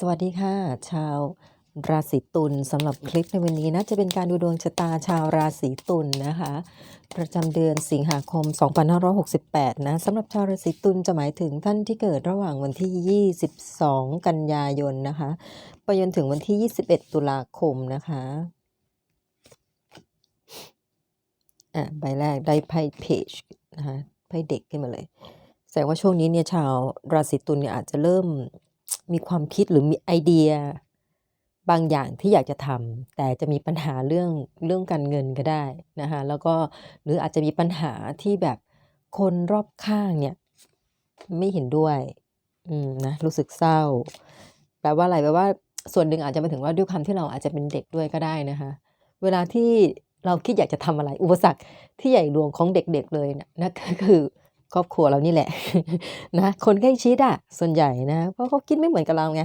สวัสดีค่ะ ชาวราศีตุลสำหรับคลิปในวันนี้นะจะเป็นการดูดวงชะตาชาวราศีตุลนะคะ ประจำเดือนสิงหาคม 2568 นะสำหรับชาวราศีตุลจะหมายถึงท่านที่เกิดระหว่างวันที่ 22 กันยายนนะคะไปจนถึงวันที่ 21 ตุลาคมนะคะอะใบแรกได้ไพ่เพจนะคะไพ่เด็กขึ้นมาเลย แสดงว่าช่วงนี้เนี่ยชาวราศีตุลเนี่ยอาจจะเริ่ม มีความคิดหรือมีไอเดีย บางอย่างที่อยากจะทำแต่จะมีปัญหาเรื่องเรื่องการเงินก็ได้นะคะแล้วก็หรืออาจจะมีปัญหาที่แบบคนรอบข้างเนี่ย ไม่เห็นด้วยอืมนะรู้สึกเศร้า แปลว่าอะไรแปลว่าส่วนหนึ่งอาจจะมาถึงว่าด้วยความที่เราอาจจะเป็นเด็กด้วยก็ได้นะคะ เวลาที่เราคิดอยากจะทำอะไร อุปสรรคที่ใหญ่หลวงของเด็กๆเลยนะนะก็คือ ครอบครัวเรานี่แหละนะคนใกล้ชิดอะส่วนใหญ่นะเพราะเขาคิดไม่เหมือนกับเราไง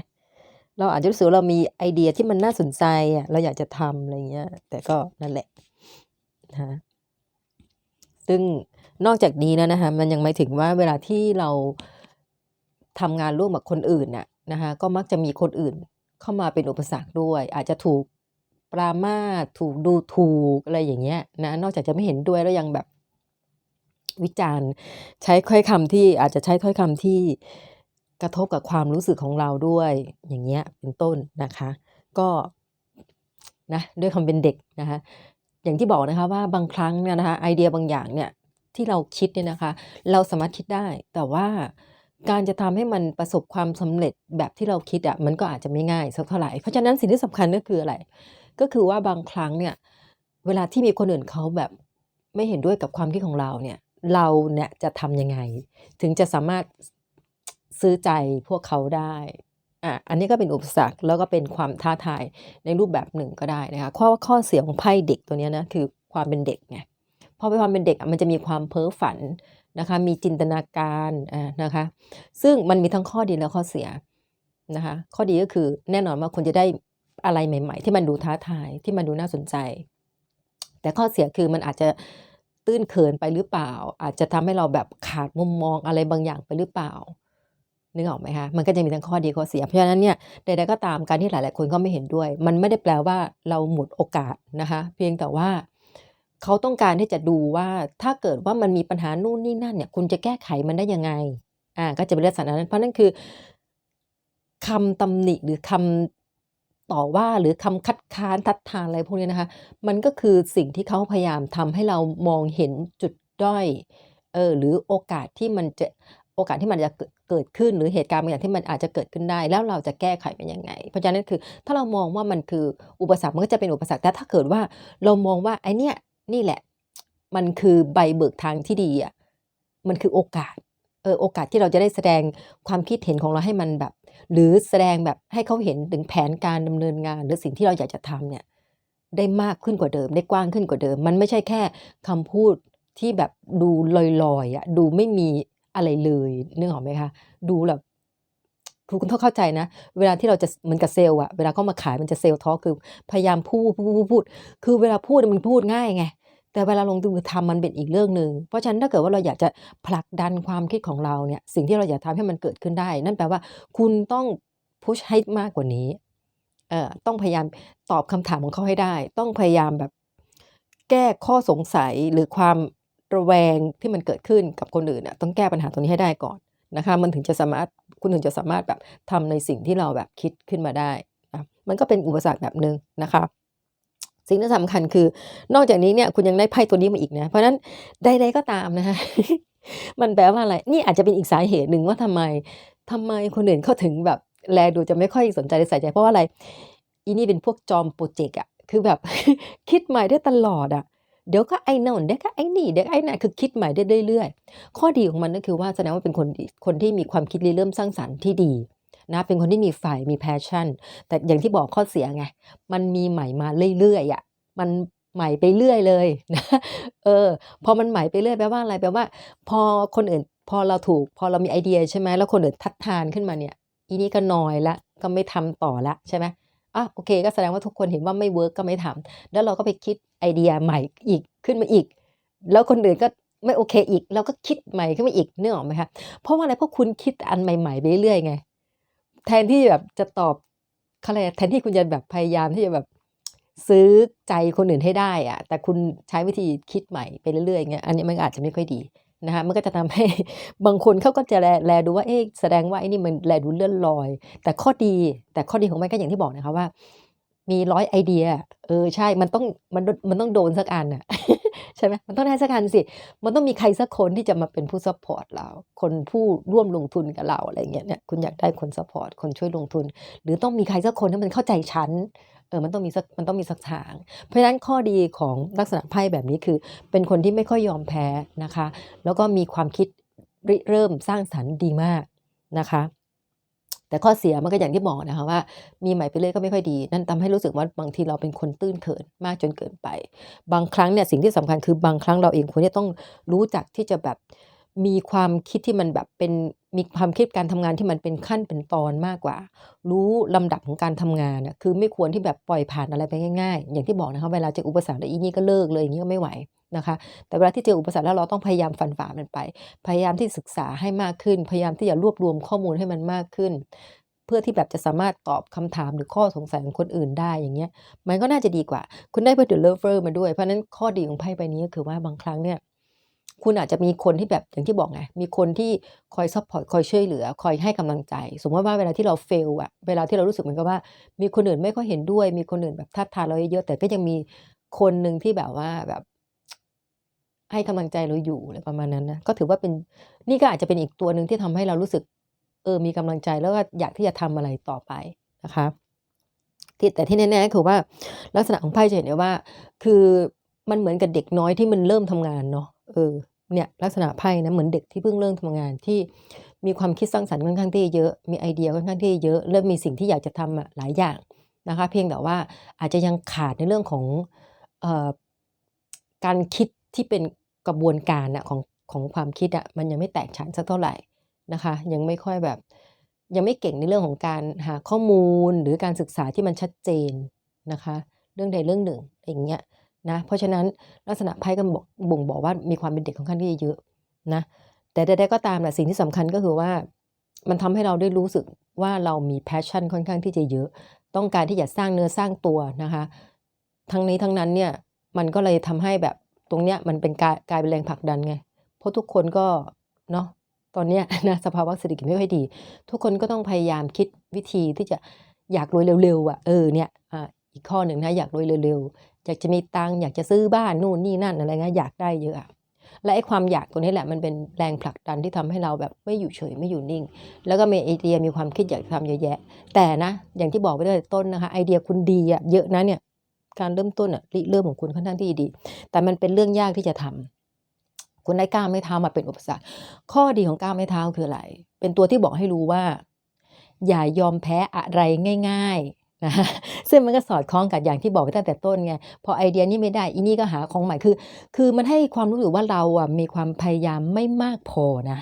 เราอาจจะรู้สึกเรามีไอเดียที่มันน่าสนใจอะเราอยากจะทำอะไรเงี้ย แต่ก็นั่นแหละนะซึ่งนอกจากนี้นะนะคะมันยังหมายถึงว่าเวลาที่เราทำงานร่วมกับคนอื่นน่ะนะคะก็มักจะมีคนอื่นเข้ามาเป็นอุปสรรคด้วย อาจจะถูกปรามาถูกดูถูกอะไรอย่างเงี้ยนะนอกจากจะไม่เห็นด้วยแล้วยังแบบ วิจารณ์ ใช้ถ้อยคำที่อาจจะใช้ถ้อยคำที่กระทบกับความรู้สึกของเราด้วย อย่างเงี้ยเป็นต้นนะคะ ก็นะด้วยความเป็นเด็กนะคะอย่างที่บอกนะคะว่าบางครั้งเนี่ยนะคะไอเดียบางอย่างเนี่ยที่เราคิดเนี่ยนะคะ เราสามารถคิดได้ แต่ว่าการจะทำให้มันประสบความสำเร็จแบบที่เราคิดอะมันก็อาจจะไม่ง่ายสักเท่าไหร่เพราะฉะนั้นสิ่งที่สำคัญก็คืออะไร ก็คือว่าบางครั้งเนี่ยเวลาที่มีคนอื่นเขาแบบไม่เห็นด้วยกับความคิดของเราเนี่ย เราเนี่ยจะทำยังไง ถึงจะสามารถซื้อใจพวกเขาได้อะอันนี้ก็เป็นอุปสรรคแล้วก็เป็นความท้าทายในรูปแบบหนึ่งก็ได้นะคะข้อข้อเสียของไพ่เด็กตัวนี้นะคือความเป็นเด็กไงพอเป็นความเป็นเด็กอะมันจะมีความเพ้อฝันนะคะมีจินตนาการอ่านะคะ ซึ่งมันมีทั้งข้อดีและข้อเสียนะคะข้อดีก็คือแน่นอนว่าคุณจะได้อะไรใหม่ ๆ ที่มันดูท้าทายที่มันดูน่าสนใจ แต่ข้อเสียคือมันอาจจะ ตื้นเขินไปหรือเปล่า อาจจะทำให้เราแบบขาดมุมมองอะไรบางอย่างไปหรือเปล่านึกออกไหมคะ มันก็จะมีทั้งข้อดีข้อเสีย เพราะฉะนั้นเนี่ยใดๆก็ตามการที่หลาย ๆ คนก็ไม่เห็นด้วย มันไม่ได้แปลว่าเราหมดโอกาสนะคะ เพียงแต่ว่าเขาต้องการที่จะดูว่าถ้าเกิดว่ามันมีปัญหานู่นนี่นั่นเนี่ย คุณจะแก้ไขมันได้ยังไง อ่า ก็จะเป็นลักษณะนั้น เพราะนั่นคือคำตำหนิหรือคำ ต่อว่าหรือคำคัดค้านทัดทานอะไรพวกนี้นะคะ มันก็คือสิ่งที่เขาพยายามทำให้เรามองเห็นจุดด้อยเออหรือโอกาสที่มันจะโอกาสที่มันจะเกิดเกิดขึ้นหรือเหตุการณ์บางอย่างที่มันอาจจะเกิดขึ้นได้ แล้วเราจะแก้ไขมันยังไง เพราะฉะนั้นคือ ถ้าเรามองว่ามันคืออุปสรรคมันก็จะเป็นอุปสรรคแต่ถ้าเกิดว่าเรามองว่าไอเนี้ยนี่แหละ มันคือใบเบิกทางที่ดีอะมันคือโอกาสเออโอกาสที่เราจะได้แสดงความคิดเห็นของเราให้มันแบบ หรือแสดงแบบให้เขาเห็นถึงแผนการดำเนินงาน หรือสิ่งที่เราอยากจะทำเนี่ยได้มากขึ้นกว่าเดิม ได้กว้างขึ้นกว่าเดิม มันไม่ใช่แค่คำพูดที่แบบดูลอยๆอะดูไม่มีอะไรเลยนึกออกไหมคะ ดูแบบคือคุณต้องเข้าใจนะ เวลาที่เราจะเหมือนกับเซลล์อะเวลาเขามาขายมันจะเซลล์ทอคือพยายามพูดพูดพูดพูด คือเวลาพูดมันพูดง่ายไง แต่เวลาลงมือทำมันเป็นอีกเรื่องหนึ่งเพราะฉะนั้นถ้าเกิดว่าเราอยากจะผลักดันความคิดของเราเนี่ยสิ่งที่เราอยากทำให้มันเกิดขึ้นได้ นั่นแปลว่าคุณต้องพุชให้มากกว่านี้เอ่อต้องพยายามตอบคำถามของเขาให้ได้ ต้องพยายามแบบแก้ข้อสงสัยหรือความระแวงที่มันเกิดขึ้นกับคนอื่นน่ะต้องแก้ปัญหาตรงนี้ให้ได้ก่อนนะคะมันถึงจะสามารถคุณถึงจะสามารถแบบทำในสิ่งที่เราแบบคิดขึ้นมาได้ มันก็เป็นอุปสรรคแบบหนึ่งนะคะ สิ่งที่สำคัญคือนอกจากนี้เนี่ยคุณยังได้ไพ่ตัวนี้มาอีกนะ เพราะนั้นใดๆก็ตามนะคะมันแปลว่าอะไร นี่อาจจะเป็นอีกสาเหตุหนึ่งว่าทำไมทำไมคนอื่นเขาถึงแบบ แลดูจะไม่ค่อยสนใจใส่ใจ เพราะว่าอะไรอีนี่เป็นพวกจอมโปรเจกต์อะคือแบบ คิดใหม่ได้ตลอดอะเดี๋ยวก็ไอ้น่นเดี๋ยวก็ไอ้นี่เดี๋ยวไอ้นั่นคือคิดใหม่ได้เรื่อยๆข้อดีของมันก็คือว่าแสดงว่าเป็นคนคนที่มีความคิดริเริ่มสร้างสรรค์ที่ดี นะเป็นคนที่มีฝ่ายมีแพชชั่น แต่อย่างที่บอกข้อเสียไง มันมีใหม่มาเรื่อยๆอะมันใหม่ไปเรื่อยเลยนะเออ พอมันใหม่ไปเรื่อยแปลว่าอะไรแปลว่า พอคนอื่น พอเราถูก พอเรามีไอเดียใช่ไหมแล้วคนอื่นทัดทานขึ้นมาเนี่ย อีนี่ก็นอยละก็ไม่ทำต่อละใช่ไหมอะโอเค ก็แสดงว่าทุกคนเห็นว่าไม่เวิร์กก็ไม่ทำแล้วเราก็ไปคิดไอเดียใหม่อีกขึ้นมาอีก แล้วคนอื่นก็ไม่โอเคอีก เราก็คิดใหม่ขึ้นมาอีกนึกออกไหมคะเพราะว่าอะไรเพราะคุณคิดอันใหม่ๆไปเรื่อยๆไง แทนที่แบบจะตอบอะไรแทนที่คุณจะแบบพยายามที่จะแบบซื้อใจคนอื่นให้ได้อะแต่คุณใช้วิธีคิดใหม่ไปเรื่อยๆอย่างเงี้ยอันนี้มันอาจจะไม่ค่อยดีนะคะมันก็จะทำให้บางคนเขาก็จะแลแลดูว่าเอ๊ะแสดงว่าไอ้นี่มันแลดูเลื่อนลอย แต่ข้อดีแต่ข้อดีของมันก็อย่างที่บอกนะคะว่า มีร้อยไอเดีย เออใช่มันต้องมันมันต้องโดนสักอันน่ะ ใช่ไหมมันต้องได้สักอันสิ มันต้องมีใครสักคนที่จะมาเป็นผู้ซัพพอร์ตเรา คนผู้ร่วมลงทุนกับเราอะไรเงี้ยเนี่ยคุณอยากได้คนซัพพอร์ตคนช่วยลงทุน หรือต้องมีใครสักคนที่มันเข้าใจฉันเออมันต้องมีสักมันต้องมีสักทาง เพราะฉะนั้นข้อดีของลักษณะไพ่แบบนี้คือ เป็นคนที่ไม่ค่อยยอมแพ้นะคะ แล้วก็มีความคิดริเริ่มสร้างสรรค์ดีมากนะคะ แต่ข้อเสียมันก็อย่างที่บอกนะคะว่า มีใหม่ไปเรื่อยก็ไม่ค่อยดี นั่นทำให้รู้สึกว่าบางทีเราเป็นคนตื้นเขินมากจนเกินไป บางครั้งเนี่ยสิ่งที่สำคัญคือบางครั้งเราเองควรจะต้องรู้จักที่จะแบบมีความคิดที่มันแบบเป็นมีความคิดการทำงานที่มันเป็นขั้นเป็นตอนมากกว่า รู้ลำดับของการทำงานน่ะคือไม่ควรที่แบบปล่อยผ่านอะไรไปง่าย ๆ อย่างที่บอกนะคะเวลาเจออุปสรรคแล้วอีนี่ก็เลิกเลยอย่างนี้ก็ไม่ไหว นะคะ แต่เวลาที่เจออุปสรรคแล้วเราต้องพยายามฟันฝ่ามันไป พยายามที่ศึกษาให้มากขึ้น พยายามที่จะรวบรวมข้อมูลให้มันมากขึ้น เพื่อที่แบบจะสามารถตอบคำถามหรือข้อสงสัยของคนอื่นได้อย่างเงี้ย มันก็น่าจะดีกว่า คุณได้เพื่อ The Lover มาด้วย เพราะนั้นข้อดีของไพ่ใบนี้ก็คือว่าบางครั้งเนี่ยคุณอาจจะมีคนที่แบบอย่างที่บอกไง มีคนที่คอยซัพพอร์ตคอยช่วยเหลือ คอยให้กำลังใจ สมมติว่าเวลาที่เราเฟลอะเวลาที่เรารู้สึกเหมือนกับว่า มีคนอื่นไม่ค่อยเห็นด้วย มีคนอื่นแบบทัดทานเราเยอะแต่ก็ยังมีคนหนึ่งที่แบบว่าแบบ ให้กำลังใจเราอยู่อะไรประมาณนั้นนะก็ถือว่าเป็นนี่ก็อาจจะเป็นอีกตัวหนึ่งที่ทำให้เรารู้สึก เออมีกำลังใจแล้วก็อยากที่จะทำอะไรต่อไปนะคะที่แต่ที่แน่ๆคือว่าลักษณะของไพ่จะเห็นได้ว่า คือมันเหมือนกับเด็กน้อยที่มันเริ่มทำงานเนาะเออเนี่ยลักษณะไพ่นะเหมือนเด็กที่เพิ่งเริ่มทำงานที่มีความคิดสร้างสรรค์ค่อนข้างที่เยอะ มีไอเดียค่อนข้างที่เยอะ เริ่มมีสิ่งที่อยากจะทำอะหลายอย่างนะคะ เพียงแต่ว่าอาจจะยังขาดในเรื่องของเอ่อการคิดที่เป็น กระบวนการอะของของความคิดอะมันยังไม่แตกฉานสักเท่าไหร่นะคะ ยังไม่ค่อยแบบ ยังไม่เก่งในเรื่องของการหาข้อมูลหรือการศึกษาที่มันชัดเจนนะคะ เรื่องใดเรื่องหนึ่งอย่างเงี้ยนะเพราะฉะนั้นลักษณะไพ่ก็บอกบ่งบอกว่ามีความเป็นเด็กค่อนข้างที่จะเยอะนะแต่ใดๆก็ตามแหละสิ่งที่สำคัญก็คือว่ามันทำให้เราได้รู้สึกว่าเรามีแพชชั่นค่อนข้างที่จะเยอะ ต้องการที่จะสร้างเนื้อสร้างตัวนะคะ ทั้งนี้ทั้งนั้นเนี่ยมันก็เลยทำให้แบบ ตรงเนี้ยมันเป็นกลายกลายเป็นแรงผลักดันไง เพราะทุกคนก็เนาะตอนเนี้ยนะสภาวะเศรษฐกิจไม่ค่อยดี ทุกคนก็ต้องพยายามคิดวิธีที่จะอยากรวยเร็วๆอะเออเนี่ยอ่าอีกข้อหนึ่งนะอยากรวยเร็วๆ อยากจะมีตังค์อยากจะซื้อบ้านนู่นนี่นั่นอะไรเงี้ยอยากได้เยอะและไอ้ความอยากตัวนี้แหละมันเป็นแรงผลักดันที่ทำให้เราแบบไม่อยู่เฉยไม่อยู่นิ่ง แล้วก็มีไอเดียมีความคิดอยากทำเยอะแยะ แต่นะอย่างที่บอกไปตั้งแต่ต้นนะคะไอเดียคุณดีอะเยอะนะเนี่ย การเริ่มต้นอะริเริ่มของคุณค่อนข้างที่ดี แต่มันเป็นเรื่องยากที่จะทำคุณได้กล้าไม่เท้ามาเป็นอุปสรรค ข้อดีของกล้าไม่เท้าคืออะไร เป็นตัวที่บอกให้รู้ว่า อย่ายอมแพ้อะไรง่ายๆนะซึ่งมันก็สอดคล้องกับอย่างที่บอกตั้งแต่ต้นไง พอไอเดียนี้ไม่ได้ อีนี่ก็หาของใหม่ คือ คือมันให้ความรู้สึกว่าเราอะมีความพยายามไม่มากพอนะ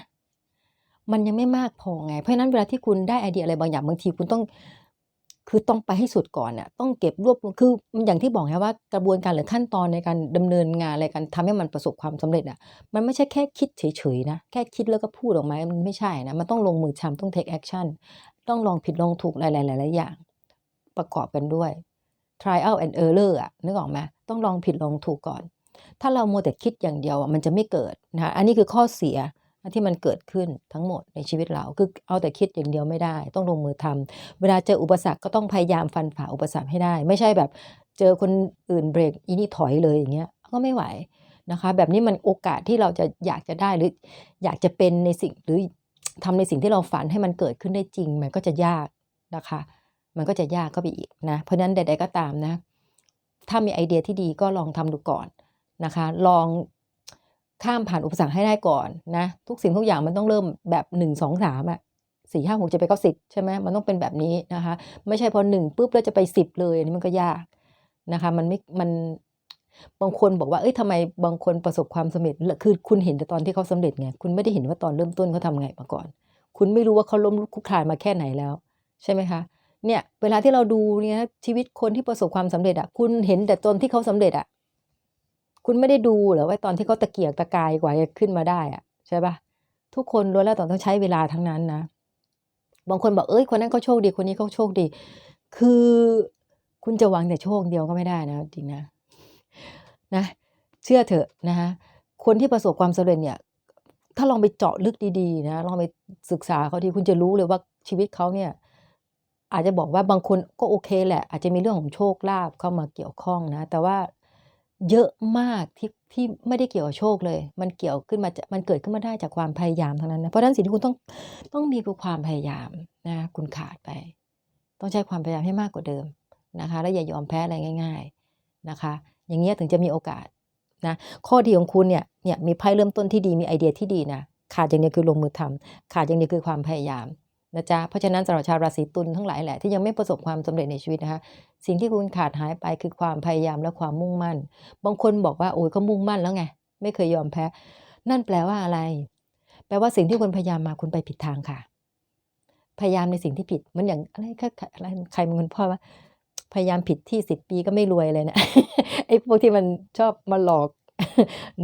มันยังไม่มากพอไง เพราะฉะนั้นเวลาที่คุณได้ไอเดียอะไรบางอย่างบางทีคุณต้อง คือต้องไปให้สุดก่อนน่ะต้องเก็บรวบรวมคืออย่างที่บอกไงว่ากระบวนการหรือขั้นตอนในการดำเนินงานอะไรกันทำให้มันประสบความสำเร็จอะมันไม่ใช่แค่คิดเฉยๆนะแค่คิดแล้วก็พูดออกมามันไม่ใช่นะมันต้องลงมือทำต้อง take action ต้องลองผิดลองถูกหลายๆหลายๆอย่าง ประกอบกันด้วย trial and error อะนึกออกไหมต้องลองผิดลองถูกก่อน ถ้าเรามัวแต่คิดอย่างเดียวอะมันจะไม่เกิดนะคะอันนี้คือข้อเสีย ที่มันเกิดขึ้นทั้งหมดในชีวิตเราคือเอาแต่คิดอย่างเดียวไม่ได้ ต้องลงมือทำเวลาเจออุปสรรคก็ต้องพยายามฟันฝ่าอุปสรรคให้ได้ ไม่ใช่แบบเจอคนอื่นเบรกอีนี่ถอยเลยอย่างเงี้ยก็ไม่ไหวนะคะ แบบนี้มันโอกาสที่เราจะอยากจะได้หรืออยากจะเป็นในสิ่งหรือทำในสิ่งที่เราฝันให้มันเกิดขึ้นได้จริง มันก็จะยากนะคะ มันก็จะยากเข้าไปอีกนะ เพราะฉะนั้นใด ๆก็ตามนะ ถ้ามีไอเดียที่ดีก็ลองทำดูก่อนนะคะ ลอง ข้ามผ่านอุปสรรคให้ได้ก่อนนะ ทุกสิ่งทุกอย่างมันต้องเริ่มแบบหนึ่งสองสามอะสี่ห้าหกจะไปเก้าสิบใช่ไหมมันต้องเป็นแบบนี้นะคะ ไม่ใช่พอหนึ่งปุ๊บแล้วจะไปสิบเลยอันนี้มันก็ยากนะคะ มันไม่มันบางคนบอกว่าเอ้ยทำไมบางคนประสบความสำเร็จคือคุณเห็นแต่ตอนที่เขาสำเร็จไงคุณไม่ได้เห็นว่าตอนเริ่มต้นเขาทำไงมาก่อน คุณไม่รู้ว่าเขาล้มลุกคลุกคลานมาแค่ไหนแล้ว ใช่ไหมคะเนี่ยเวลาที่เราดูเนี่ยชีวิตคนที่ประสบความสำเร็จอะคุณเห็นแต่ตอนที่เขาสำเร็จอะ คุณไม่ได้ดูหรอว่าตอนที่เขาตะเกียกตะกายกว่าจะขึ้นมาได้อะใช่ปะทุกคนล้วนแล้วต้องใช้เวลาทั้งนั้นนะ บางคนบอกเอ้ยคนนั้นเขาโชคดีคนนี้เขาโชคดี คือคุณจะหวังแต่โชคเดียวก็ไม่ได้นะจริงนะนะ เชื่อเถอะนะคะคนที่ประสบความสำเร็จเนี่ย ถ้าลองไปเจาะลึกดีๆนะลองไปศึกษาเขาทีคุณจะรู้เลยว่าชีวิตเขาเนี่ย อาจจะบอกว่าบางคนก็โอเคแหละ อาจจะมีเรื่องของโชคลาภเข้ามาเกี่ยวข้องนะ แต่ว่า เยอะมากที่ที่ไม่ได้เกี่ยวกับโชคเลย มันเกี่ยวขึ้นมาจากมันเกิดขึ้นมาได้จากความพยายามทั้งนั้นนะ เพราะฉะนั้นสิ่งที่คุณต้องต้องมีคือความพยายามนะ คุณขาดไป ต้องใช้ความพยายามให้มากกว่าเดิมนะคะ และอย่ายอมแพ้อะไรง่าย ๆนะคะ อย่างเงี้ยถึงจะมีโอกาสนะ ข้อดีของคุณเนี่ย เนี่ยมีไพ่เริ่มต้นที่ดี มีไอเดียที่ดีนะ ขาดอย่างเดียวคือลงมือทำขาดอย่างเดียวคือความพยายาม นะจ๊ะเพราะฉะนั้นสำหรับชาวราศีตุลทั้งหลายแหละที่ยังไม่ประสบความสำเร็จในชีวิตนะคะ สิ่งที่คุณขาดหายไปคือความพยายามและความมุ่งมั่น บางคนบอกว่าโอ้ยก็มุ่งมั่นแล้วไง ไม่เคยยอมแพ้ นั่นแปลว่าอะไร แปลว่าสิ่งที่คุณพยายามมาคุณไปผิดทางค่ะ พยายามในสิ่งที่ผิดมันอย่างอะไรอะไรใครมันพ่อว่าพยายามผิดที่สิบปีก็ไม่รวยเลยนะไอ้พวกที่มันชอบมาหลอก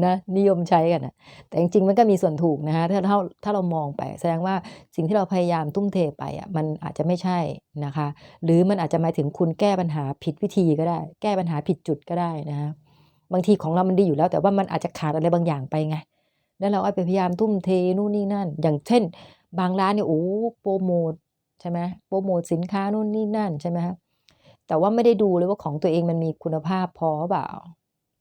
นะนิยมใช้กันนะแต่จริงๆมันก็มีส่วนถูกนะคะถ้าถ้าถ้าเรามองไป แสดงว่าสิ่งที่เราพยายามทุ่มเทไปอะมันอาจจะไม่ใช่นะคะ หรือมันอาจจะหมายถึงคุณแก้ปัญหาผิดวิธีก็ได้ แก้ปัญหาผิดจุดก็ได้นะคะบางทีของเรามันดีอยู่แล้ว แต่ว่ามันอาจจะขาดอะไรบางอย่างไปไงแล้วเราเอาไปพยายามทุ่มเทนู่นนี่นั่น อย่างเช่น บางร้านเนี่ยโอ้โปรโมทใช่ไหมโปรโมทสินค้านู่นนี่นั่นใช่ไหมครับแต่ว่าไม่ได้ดูเลยว่าของตัวเองมันมีคุณภาพพอหรือเปล่า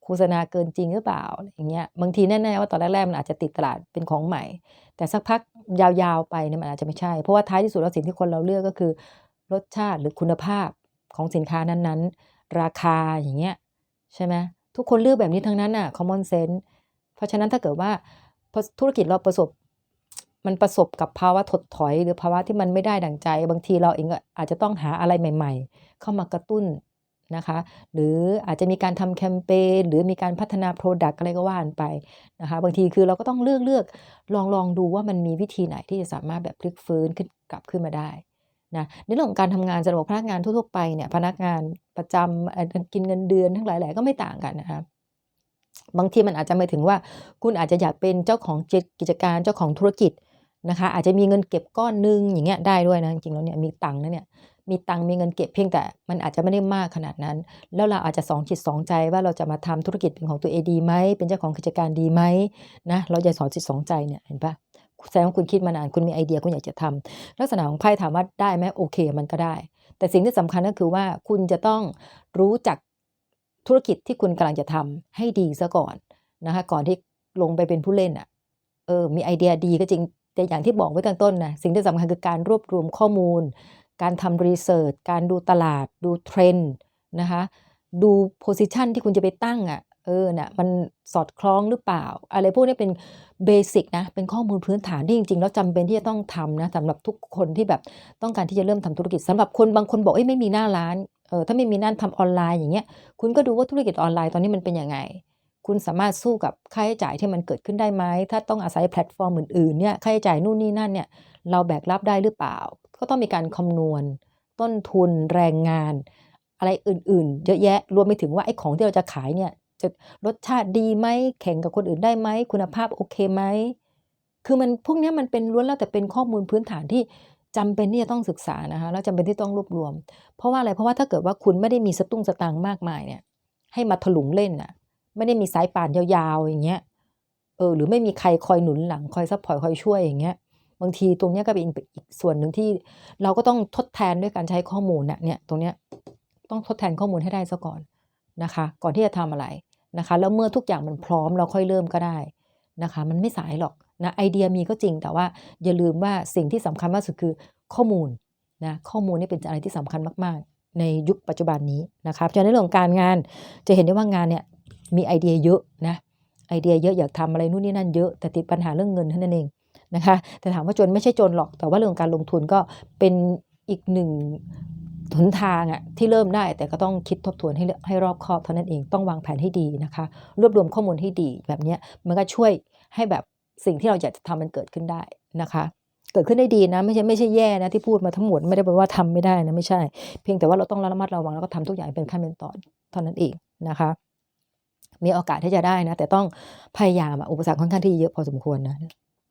โฆษณาเกินจริงหรือเปล่าอย่างเงี้ยบางทีแน่ๆว่าตอนแรกๆมันอาจจะติดตลาดเป็นของใหม่ แต่สักพักยาวๆไปเนี่ยมันอาจจะไม่ใช่ เพราะว่าท้ายที่สุดแล้วสิ่งที่คนเราเลือกก็คือ รสชาติหรือคุณภาพของสินค้านั้นๆ ราคาอย่างเงี้ยใช่ไหมทุกคนเลือกแบบนี้ทั้งนั้นน่ะ common sense เพราะฉะนั้นถ้าเกิดว่าธุรกิจเราประสบ มันประสบกับภาวะถดถอย หรือภาวะที่มันไม่ได้ดั่งใจ บางทีเราเองก็อาจจะต้องหาอะไรใหม่ ๆ เข้ามากระตุ้น นะคะหรืออาจจะมีการทำแคมเปญหรือมีการพัฒนา Product อะไรก็ว่ากันไปนะคะบางทีคือเราก็ต้องเลือกเลือกลองลองดูว่ามันมีวิธีไหนที่จะสามารถแบบพลิกฟื้นขึ้นกลับขึ้นมาได้นะในเรื่องของการทำงานสำหรับพนักงานทั่วๆไปเนี่ยพนักงานประจำกินเงินเดือนทั้งหลายแหล่ก็ไม่ต่างกันนะคะบางทีมันอาจจะหมายถึงว่าคุณอาจจะอยากเป็นเจ้าของกิจการเจ้าของธุรกิจนะคะอาจจะมีเงินเก็บก้อนหนึงอย่างเงี้ยได้ด้วยนะจริงๆแล้วเนี่ยมีตังค์นะเนี่ย มีตังมีเงินเก็บเพียงแต่มันอาจจะไม่ได้มากขนาดนั้น แล้วเราอาจจะสองจิตสองใจว่าเราจะมาทำธุรกิจเป็นของตัวเองดีไหมเป็นเจ้าของกิจการดีไหมนะเราจะสองจิตสองใจเนี่ยเห็นปะแสดงว่าคุณคิดมานานคุณมีไอเดียคุณอยากจะทำลักษณะของไพ่ถามว่าได้ไหมโอเคมันก็ได้ แต่สิ่งที่สำคัญก็คือว่าคุณจะต้องรู้จักธุรกิจที่คุณกำลังจะทำให้ดีซะก่อนนะคะก่อนที่ลงไปเป็นผู้เล่นอะเออมีไอเดียดีก็จริงแต่อย่างที่บอกไว้ตั้งต้นนะสิ่งที่สำคัญคือการรวบรวมข้อมูล การทำรีเสิร์ชการดูตลาด ดูเทรนด์นะคะดูโพสิชันที่คุณจะไปตั้งอะเออน่ะมันสอดคล้องหรือเปล่า อะไรพวกนี้เป็นเบสิกนะเป็นข้อมูลพื้นฐานที่จริงๆแล้วจำเป็นที่จะต้องทำนะสำหรับทุกคนที่แบบต้องการที่จะเริ่มทำธุรกิจสำหรับคนบางคนบอกเอ้ยไม่มีหน้าร้านเออถ้าไม่มีหน้าทำออนไลน์อย่างเงี้ยคุณก็ดูว่าธุรกิจออนไลน์ตอนนี้มันเป็นยังไง คุณสามารถสู้กับค่าใช้จ่ายที่มันเกิดขึ้นได้ไหมถ้าต้องอาศัยแพลตฟอร์มอื่นๆเนี่ยค่าใช้จ่ายนู่นนี่นั่นเนี่ย เราแบกรับได้หรือเปล่า ก็ต้องมีการคำนวณ ต้นทุนแรงงาน อะไรอื่นๆ เยอะแยะรวมไปถึงว่าไอ้ของที่เราจะขายเนี่ยจะรสชาติดีไหมแข่งกับคนอื่นได้ไหมคุณภาพโอเคไหมคือมันพวกนี้มันเป็นล้วนแล้วแต่เป็นข้อมูลพื้นฐานที่จำเป็นที่จะต้องศึกษานะคะแล้วจำเป็นที่ต้องรวบรวม เพราะว่าอะไรเพราะว่าถ้าเกิดว่าคุณไม่ได้มีสตุ้งสตางค์มากมายเนี่ย ให้มาถลุงเล่นอะ ไม่ได้มีสายป่านยาวๆอย่างเงี้ยเออหรือไม่มีใครคอยหนุนหลังคอยซัพพอร์ตคอยช่วยอย่างเงี้ย บางทีตรงนี้ก็เป็นอีกส่วนหนึ่งที่เราก็ต้องทดแทนด้วยการใช้ข้อมูลเนี่ยตรงนี้ต้องทดแทนข้อมูลให้ได้ซะก่อนนะคะ ก่อนที่จะทำอะไรนะคะ แล้วเมื่อทุกอย่างมันพร้อมเราค่อยเริ่มก็ได้นะคะ มันไม่สายหรอกนะไอเดียมีก็จริงแต่ว่าอย่าลืมว่าสิ่งที่สำคัญมากสุดคือข้อมูลนะข้อมูลนี่เป็นอะไรที่สำคัญมากๆ ในยุคปัจจุบันนี้นะครับฉะนั้นในเรื่องการงานจะเห็นได้ว่างานเนี่ยมีไอเดียเยอะนะไอเดียเยอะอยากทำอะไรนู่นนี่นั่นเยอะแต่ติดปัญหาเรื่องเงินเท่านั้นเอง นะคะแต่ถามว่าจนไม่ใช่จนหรอก แต่ว่าเรื่องการลงทุนก็เป็นอีกหนึ่งหนทางอะที่เริ่มได้แต่ก็ต้องคิดทบทวนให้ให้รอบคอบเท่านั้นเองต้องวางแผนให้ดีนะคะ รวบรวมข้อมูลให้ดีแบบนี้มันก็ช่วยให้แบบสิ่งที่เราอยากจะทำมันเกิดขึ้นได้นะคะเกิดขึ้นได้ดีนะไม่ใช่ไม่ใช่แย่นะที่พูดมาทั้งหมดไม่ได้แปลว่าทำไม่ได้นะไม่ใช่ เพียงแต่ว่าเราต้องระมัดระวังแล้วก็ทำทุกอย่างเป็นขั้นเป็นตอนเท่านั้นเองนะคะ มีโอกาสที่จะได้นะ แต่ต้องพยายามอุปสรรคค่อนข้างที่เยอะพอสมควรนะ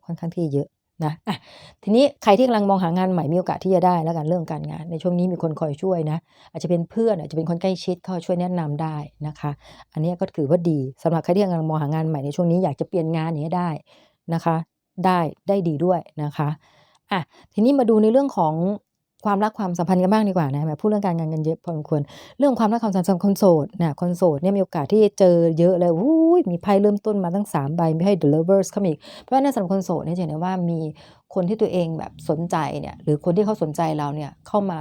ค่อนข้างที่เยอะนะอะทีนี้ใครที่กำลังมองหางานใหม่มีโอกาสที่จะได้แล้วกันเรื่องการงาน ในช่วงนี้มีคนคอยช่วยนะ อาจจะเป็นเพื่อนอาจจะเป็นคนใกล้ชิดเข้าช่วยแนะนำได้นะคะ อันนี้ก็ถือว่าดีสำหรับใครที่กำลังมองหางานใหม่ในช่วงนี้อยากจะเปลี่ยนงานอย่างนี้ยได้นะคะ ได้ได้ดีด้วยนะคะอะทีนี้มาดูในเรื่องของ ความรักความสัมพันธ์กันบ้างดีกว่านะแบบพูดเรื่องการงานกันเยอะพอสมควรเรื่องความรักความสัมพันธ์คนโสดนะคนโสดเนี่ยมีโอกาสที่เจอเยอะเลยอุ้ยมีไพ่เริ่มต้นมาตั้งสามใบไม่ให้ the lovers เข้ามาอีกเพราะฉะนั้นสำหรับคนโสดเนี่ยจะเห็นได้ว่ามีคนที่ตัวเองแบบสนใจเนี่ยหรือคนที่เขาสนใจเราเนี่ยเข้ามา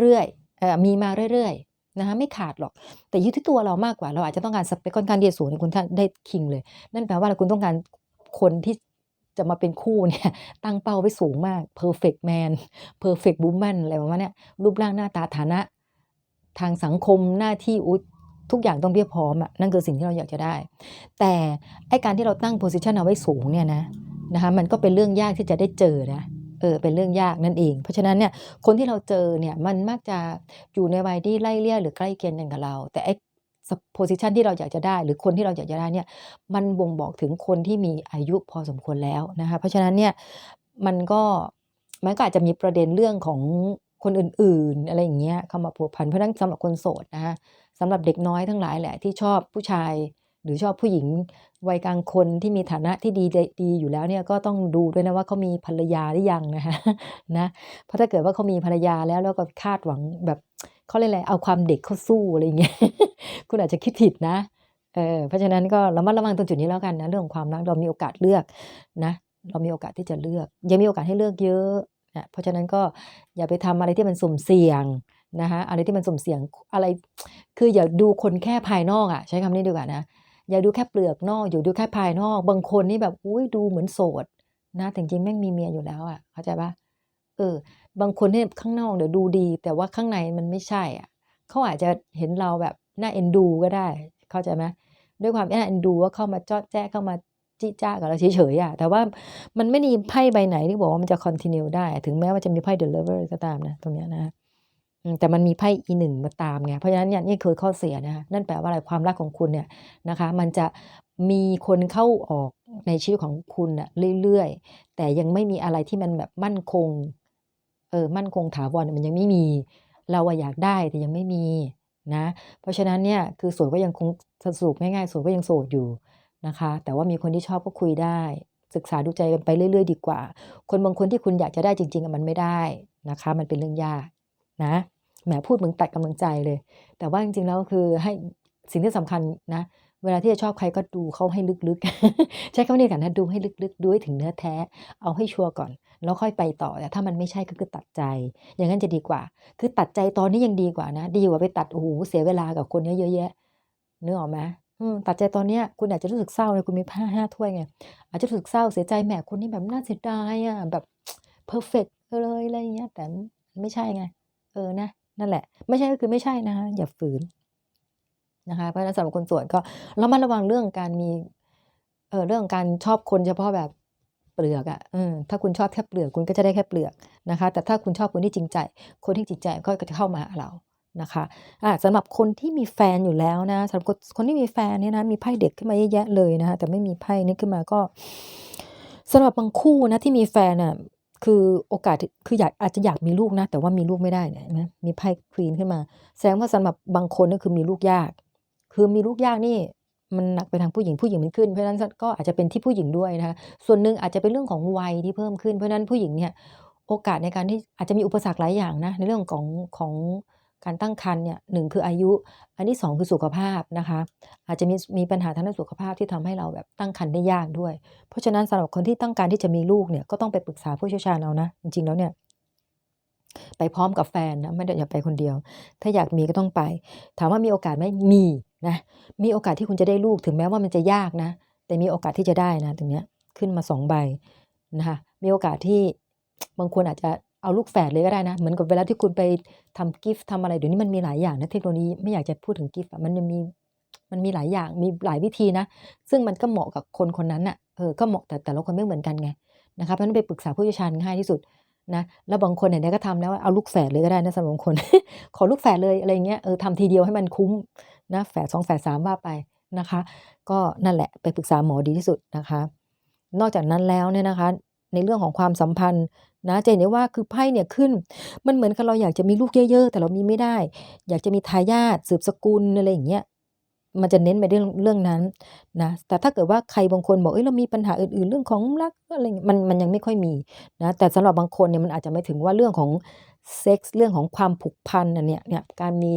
เรื่อยๆเอ่อมีมาเรื่อยๆนะคะไม่ขาดหรอก แต่อยู่ที่ตัวเรามากกว่าเราอาจจะต้องการสเปคค่อนข้างที่จะสูงในคุณท่านได้คิงเลย นั่นแปลว่าคุณต้องการคนที่ จะมาเป็นคู่เนี่ยตั้งเป้าไว้สูงมาก perfect man perfect woman อะไรประมาณนี้รูปร่างหน้าตาฐานะ ทางสังคมหน้าที่อุทุกอย่างต้องเพียบพร้อมอะนั่นคือสิ่งที่เราอยากจะได้ แต่ไอการที่เราตั้ง position เอาไว้สูงเนี่ยนะนะคะมันก็เป็นเรื่องยากที่จะได้เจอนะเออเป็นเรื่องยากนั่นเอง เพราะฉะนั้นเนี่ยคนที่เราเจอเนี่ยมันมักจะอยู่ในวัยที่ไล่เลี่ยหรือใกล้เคียงกันกับเรา แต่ไอ position ที่เราอยากจะได้ หรือคนที่เราอยากจะได้เนี่ยมันบ่งบอกถึงคนที่มีอายุพอสมควรแล้วนะคะเพราะฉะนั้นเนี่ยมันก็มันก็อาจจะมีประเด็นเรื่องของคนอื่นๆ อะไรอย่างเงี้ยเข้ามาผัวพันเพราะฉะนั้นสำหรับคนโสดนะคะสำหรับเด็กน้อยทั้งหลายแหละที่ชอบผู้ชายหรือชอบผู้หญิงวัยกลางคนที่มีฐานะที่ดีดดีอยู่แล้วเนี่ยก็ต้องดูด้วยนะว่าเขามีภรรยาหรือยังนะคะนะเพราะถ้าเกิดว่าเขามีภรรยาแล้วแล้วก็คาดหวังแบบ เขาเรียกอะไรเอาความเด็กเข้าสู้อะไรอย่างเงี้ยคุณอาจจะคิดผิดนะเออเพราะฉะนั้นก็ระมัดระวังตรงจุดนี้แล้วกันนะเรื่องของความรักเรามีโอกาสเลือกนะ เรามีโอกาสที่จะเลือกยังมีโอกาสให้เลือกเยอะนะเพราะฉะนั้นก็อย่าไปทำอะไรที่มันสุ่มเสี่ยงนะคะอะไรที่มันสุ่มเสี่ยงอะไร คืออย่าดูคนแค่ภายนอกอะ ใช้คำนี้ดีกว่านะอย่าดูแค่เปลือกนอกอย่าดูแค่ภายนอก บางคนนี่แบบอุ้ยดูเหมือนโสดนะแต่จริงๆแม่งมีเมียอยู่แล้วอะเข้าใจปะเออ บางคนเนี่ยข้างนอกเดี๋ยวดูดี แต่ว่าข้างในมันไม่ใช่อะเขาอาจจะเห็นเราแบบน่าเอ็นดูก็ได้ เข้าใจไหมด้วยความน่าเอ็นดูว่าเข้ามาจาะแจ้เข้ามาจิจ้ากับเราเฉยๆอะแต่ว่ามันไม่มีไพ่ใบไหนที่บอกว่ามันจะคอนติเนียได้ ถึงแม้ว่าจะมีไพ่เดอะเลเวอร์ก็ตามนะตรงเนี้ยนะแต่มันมีไพ่อีหนึ่งมาตามไงเพราะฉะนั้นเนี่ยนี่คือข้อเสียนะคะนั่นแปลว่าอะไรความรักของคุณเนี่ยนะคะ มันจะมีคนเข้าออกในชีวิตของคุณอะเรื่อยๆ แต่ยังไม่มีอะไรที่มันแบบมั่นคง เออมั่นคงถาวรมันยังไม่มี เราอยากได้แต่ยังไม่มีนะ เพราะฉะนั้นเนี่ยคือโสดก็ยังคงสรุปง่ายๆโสดก็ยังโสดอยู่นะคะ แต่ว่ามีคนที่ชอบก็คุยได้ ศึกษาดูใจกันไปเรื่อยๆ ดีกว่า คนบางคนที่คุณอยากจะได้จริงๆมันไม่ได้นะคะ มันเป็นเรื่องยากนะแหมพูดเหมือนตัดกำลังใจเลย แต่ว่าจริงๆแล้วคือให้สิ่งที่สำคัญนะ เวลาที่จะชอบใครก็ดูเขาให้ลึกๆ ใช้คำนี้กันนะดูให้ลึกๆ ดูให้ถึงเนื้อแท้ เอาให้ชัวร์ก่อน แล้วค่อยไปต่อ แต่ถ้ามันไม่ใช่ก็คือตัดใจ อย่างนั้นจะดีกว่า คือตัดใจตอนนี้ยังดีกว่านะ ดีกว่าไปตัดโอ้โหเสียเวลากับคนเนี้ยเยอะแยะนึกออกไหมตัดใจตอนเนี้ยคุณอาจจะรู้สึกเศร้าเลยคุณมีผ้าห้าถ้วยไงอาจจะรู้สึกเศร้าเสียใจแหมคนนี้แบบน่าเสียดายอะแบบเพอร์เฟกเลยอะไรเงี้ยแต่ไม่ใช่ไง เออนะนั่นแหละ ไม่ใช่ก็คือไม่ใช่นะคะอย่าฝืน นะคะเพราะฉะนั้นสำหรับคนโสดก็ระมัดระวังเรื่องการมีเออเรื่องการชอบคนเฉพาะแบบเปลือกอะเออถ้าคุณชอบแค่เปลือกคุณก็จะได้แค่เปลือกนะคะ แต่ถ้าคุณชอบคนที่จริงใจ คนที่จริงใจก็จะเข้ามาหาเรานะคะอ่าสำหรับคนที่มีแฟนอยู่แล้วนะสำหรับคนที่มีแฟนเนี่ยนะมีไพ่เด็กขึ้นมาเยอะแยะเลยนะคะแต่ไม่มีไพ่นี้ขึ้นมาก็สำหรับบางคู่นะที่มีแฟนอะคือโอกาสคืออยากอาจจะอยากมีลูกนะ แต่ว่ามีลูกไม่ได้เนี่ยนไหมมีไพ่ควีนขึ้นมา แสดงว่าสำหรับบางคนนี่คือมีลูกยาก คือมีลูกยากนี่มันหนักไปทางผู้หญิงผู้หญิงมันขึ้นเพราะฉะนั้นก็อาจจะเป็นที่ผู้หญิงด้วยนะคะส่วนหนึ่งอาจจะเป็นเรื่องของวัยที่เพิ่มขึ้นเพราะฉะนั้นผู้หญิงเนี่ยโอกาสในการที่อาจจะมีอุปสรรคหลายอย่างนะในเรื่องของของการตั้งครรภ์เนี่ยหนึ่งคืออายุ อันที่สองคือสุขภาพนะคะ อาจจะมีมีปัญหาทางด้านสุขภาพที่ทำให้เราแบบตั้งครรภ์ได้ยากด้วย เพราะฉะนั้นสำหรับคนที่ต้องการที่จะมีลูกเนี่ยก็ต้องไปปรึกษาผู้เชี่ยวชาญเอานะจริงๆแล้วเนี่ยไปพร้อมกับแฟนนะไม่ได้อย่าไปคนเดียว ถ้าอยากมีก็ต้องไป ถามว่ามีโอกาสไหมมี นะมีโอกาสที่คุณจะได้ลูกถึงแม้ว่ามันจะยากนะ แต่มีโอกาสที่จะได้นะตรงเนี้ยขึ้นมาสองใบนะคะมีโอกาสที่บางคนอาจจะเอาลูกแฝดเลยก็ได้นะ เหมือนกับเวลาที่คุณไปทำกิฟต์ทำอะไรเดี๋ยวนี้มันมีหลายอย่างนะเทคโนโลยีไม่อยากจะพูดถึงกิฟต์มันยังมีมันมีหลายอย่างมีหลายวิธีนะ ซึ่งมันก็เหมาะกับคนคนนั้นอะเออก็เหมาะแต่แต่ละคนไม่เหมือนกันไงนะคะเพราะนั้นไปปรึกษาผู้เชี่ยวชาญง่ายที่สุด นะแล้วบางคนเนี่ยก็ทำแล้วเอาลูกแฝดเลยก็ได้นะสำหรับบางคน ขอลูกแฝดเลยอะไรเงี้ยเออทำทีเดียวให้มันคุ้มนะแฝดสองแฝดสามว่าไปนะคะ ก็นั่นแหละไปปรึกษาหมอดีที่สุดนะคะ นอกจากนั้นแล้วเนี่ยนะคะ ในเรื่องของความสัมพันธ์นะจะเห็นได้ว่าคือไพ่เนี่ยขึ้น มันเหมือนกับเราอยากจะมีลูกเยอะ ๆ แต่เรามีไม่ได้ อยากจะมีทายาทสืบสกุลอะไรอย่างเงี้ย มันจะเน้นไปเรื่องเรื่องนั้นนะแต่ถ้าเกิดว่าใครบางคนบอกเอ้ยเรามีปัญหาอื่นๆ เรื่องของรักอะไรเงี้ยมันมันยังไม่ค่อยมีนะแต่สำหรับบางคนเนี่ยมันอาจจะไม่ถึงว่าเรื่องของเซ็กส์เรื่องของความผูกพันอันเนี้ยเนี่ยการมี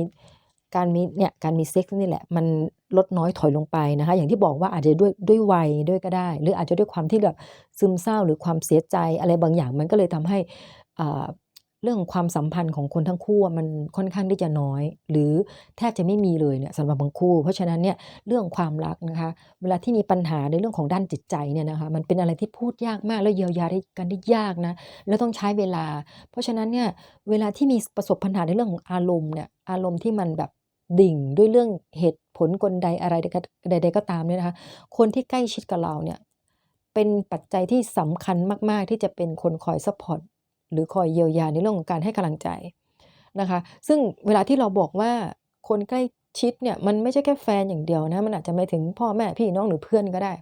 การมีเนี่ยการมีเซ็กส์นี่แหละ มันลดน้อยถอยลงไปนะคะ อย่างที่บอกว่าอาจจะด้วยด้วยวัยด้วยก็ได้ หรืออาจจะด้วยความที่แบบซึมเศร้าหรือความเสียใจอะไรบางอย่างมันก็เลยทำให้อ่า รื่องของความสัมพันธ์ของคนทั้งคู่มันค่อนข้างที่จะน้อย หรือแทบจะไม่มีเลยเนี่ยสำหรับบางคู่ เพราะฉะนั้นเนี่ยเรื่องความรักนะคะ เวลาที่มีปัญหาในเรื่องของด้านจิตใจเนี่ยนะคะมันเป็นอะไรที่พูดยากมากแล้วเยียวยาได้กันได้ยากนะแล้วต้องใช้เวลา เพราะฉะนั้นเนี่ยเวลาที่มีประสบปัญหาในเรื่องของอารมณ์เนี่ยอารมณ์ที่มันแบบดิ่งด้วยเรื่องเหตุผลกลใดอะไรใดๆก็ตามเนี่ยนะคะ คนที่ใกล้ชิดกับเราเนี่ยเป็นปัจจัยที่สำคัญมาก ๆ ที่จะเป็นคนคอยซัพพอร์ต หรือคอยเยียวยาในเรื่องของการให้กำลังใจนะคะ ซึ่งเวลาที่เราบอกว่าคนใกล้ชิดเนี่ยมันไม่ใช่แค่แฟนอย่างเดียวนะมันอาจจะไปถึงพ่อแม่พี่น้องหรือเพื่อนก็ได้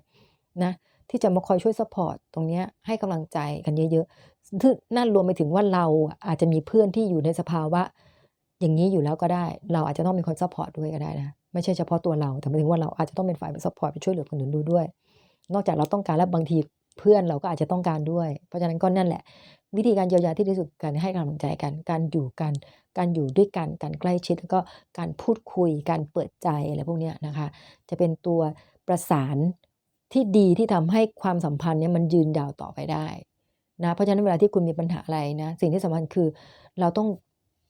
นะที่จะมาคอยช่วยซัพพอร์ตตรงนี้ให้กำลังใจกันเยอะๆนั่นรวมไปถึงว่าเราอาจจะมีเพื่อนที่อยู่ในสภาวะ อย่างนี้อยู่แล้วก็ได้ เราอาจจะต้องเป็นคนซัพพอร์ตด้วยก็ได้นะไม่ใช่เฉพาะตัวเราแต่หมายถึงว่าเราอาจจะต้องเป็นฝ่ายไปซัพพอร์ตไปช่วยเหลือคนอื่นดูด้วย นอกจากเราต้องการแล้วบางทีเพื่อนเราก็อาจจะต้องการด้วย เพราะฉะนั้นก็นั่นแหละ วิธีการเยียวยาที่ดีสุดการให้กำลังใจกัน การอยู่กัน การอยู่ด้วยกัน การใกล้ชิดแล้วก็การพูดคุย การเปิดใจอะไรพวกนี้นะคะ จะเป็นตัวประสานที่ดีที่ทำให้ความสัมพันธ์เนี้ยมันยืนยาวต่อไปได้นะ เพราะฉะนั้นเวลาที่คุณมีปัญหาอะไรนะ สิ่งที่สำคัญคือเราต้อง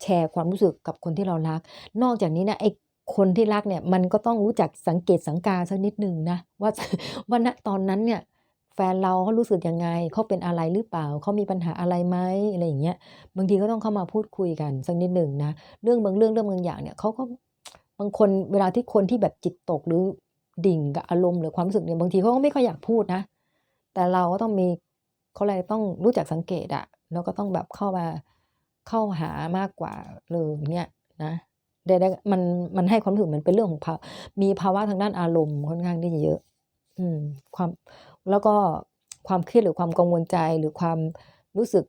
แชร์ความรู้สึกกับคนที่เรารัก นอกจากนี้นะไอ้คนที่รักเนี่ยมันก็ต้องรู้จักสังเกตสังกาสักนิดหนึ่งนะว่าว่าณตอนนั้นเนี่ย แฟนเราเขารู้สึกยังไงเขาเป็นอะไรหรือเปล่าเขามีปัญหาอะไรไหมอะไรอย่างเงี้ยบางทีก็ต้องเข้ามาพูดคุยกันสักนิดหนึ่งนะเรื่องบางเรื่องเรื่องบางอย่างเนี่ยเขาก็บางคนเวลาที่คนที่แบบจิตตกหรือดิ่งกับอารมณ์หรือความรู้สึกเนี่ยบางทีเขาก็ไม่ค่อยอยากพูดนะ แต่เราก็ต้องมีเขาอะไรต้องรู้จักสังเกตอะแล้วก็ต้องแบบเข้ามาเข้าหามากกว่าเลยเนี่ยนะใดๆมันมันให้ความรู้สึกเหมือนเป็นเรื่องของภามีภาวะทางด้านอารมณ์ค่อนข้างที่จะเยอะ อืม ความ แล้วก็ความเครียดหรือความกังวลใจหรือความรู้สึก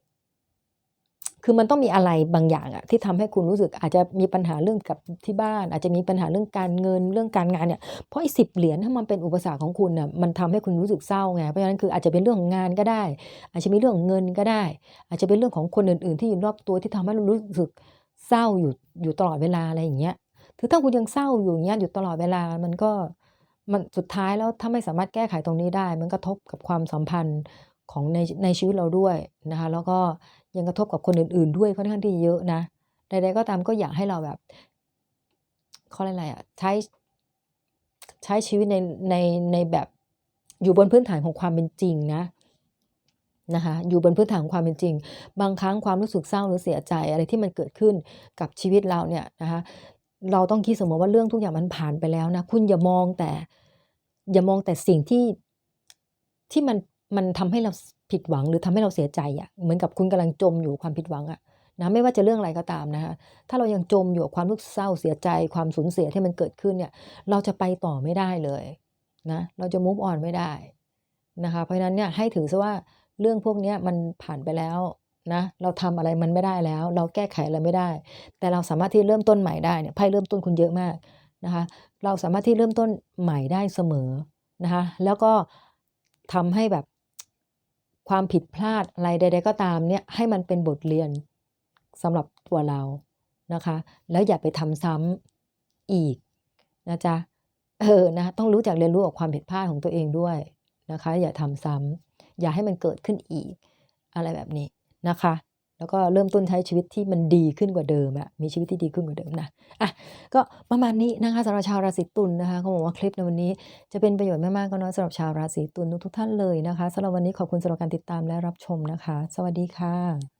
คือมันต้องมีอะไรบางอย่างอะที่ทำให้คุณรู้สึกอาจจะมีปัญหาเรื่องกับที่บ้าน อาจจะมีปัญหาเรื่องการเงินเรื่องการงานเนี่ยเพราะไอ้สิบเหรียญถ้ามันเป็นอุปสรรคของคุณน่ะมันทำให้คุณรู้สึกเศร้าไงเพราะฉะนั้นคืออาจจะเป็นเรื่องของงานก็ได้ อาจจะมีเรื่องของเงินก็ได้ อาจจะเป็นเรื่องของคนอื่น ๆ ที่อยู่รอบตัวที่ทำให้เรารู้สึกเศร้าอยู่อยู่ตลอดเวลาอะไรอย่างเงี้ยคือถ้าคุณยังเศร้าอยู่อย่างเงี้ยอยู่ตลอดเวลามันก็ มันสุดท้ายแล้วถ้าไม่สามารถแก้ไขตรงนี้ได้ มันกระทบกับความสัมพันธ์ของในในชีวิตเราด้วยนะคะแล้วก็ยังกระทบกับคนอื่น ๆ ด้วยค่อนข้างที่เยอะนะใดๆก็ตามก็อยากให้เราแบบเขาเรียกอะไรอะใช้ใช้ชีวิตในในในแบบอยู่บนพื้นฐานของความเป็นจริงนะนะคะอยู่บนพื้นฐานของความเป็นจริง บางครั้งความรู้สึกเศร้าหรือเสียใจอะไรที่มันเกิดขึ้นกับชีวิตเราเนี่ยนะคะ เราต้องคิดเสมอว่าเรื่องทุกอย่างมันผ่านไปแล้วนะ คุณอย่ามองแต่ อย่ามองแต่สิ่งที่ที่มันมันทำให้เราผิดหวังหรือทำให้เราเสียใจอะเหมือนกับคุณกำลังจมอยู่ความผิดหวังอะนะไม่ว่าจะเรื่องอะไรก็ตามนะคะถ้าเรายังจมอยู่กับความรู้สึกเศร้าเสียใจ ความสูญเสียที่มันเกิดขึ้นเนี่ย เราจะไปต่อไม่ได้เลยนะเราจะ move on ไม่ได้นะคะเพราะฉะนั้นเนี่ยให้ถือซะว่าเรื่องพวกนี้มันผ่านไปแล้ว นะเราทำอะไรมันไม่ได้แล้ว เราแก้ไขอะไรไม่ได้ แต่เราสามารถที่เริ่มต้นใหม่ได้เนี่ยไพ่เริ่มต้นคุณเยอะมากนะคะ เราสามารถที่เริ่มต้นใหม่ได้เสมอนะคะแล้วก็ทำให้แบบความผิดพลาดอะไรใด ๆ ก็ตามเนี่ยให้มันเป็นบทเรียนสำหรับตัวเรานะคะ แล้วอย่าไปทำซ้ำอีกนะจ๊ะเออนะต้องรู้จักเรียนรู้กับความผิดพลาดของตัวเองด้วยนะคะ อย่าทำซ้ำอย่าให้มันเกิดขึ้นอีก อะไรแบบนี้ นะคะ แล้วก็เริ่มต้นใช้ชีวิตที่มันดีขึ้นกว่าเดิมอะมีชีวิตที่ดีขึ้นกว่าเดิมนะอะก็ประมาณนี้นะคะสำหรับชาวราศีตุลนะคะเขาบอกว่าคลิปในวันนี้จะเป็นประโยชน์ไม่มากก็น้อยสำหรับชาวราศีตุลทุกท่านเลยนะคะสำหรับวันนี้ขอบคุณสำหรับการติดตามและรับชมนะคะ สวัสดีค่ะ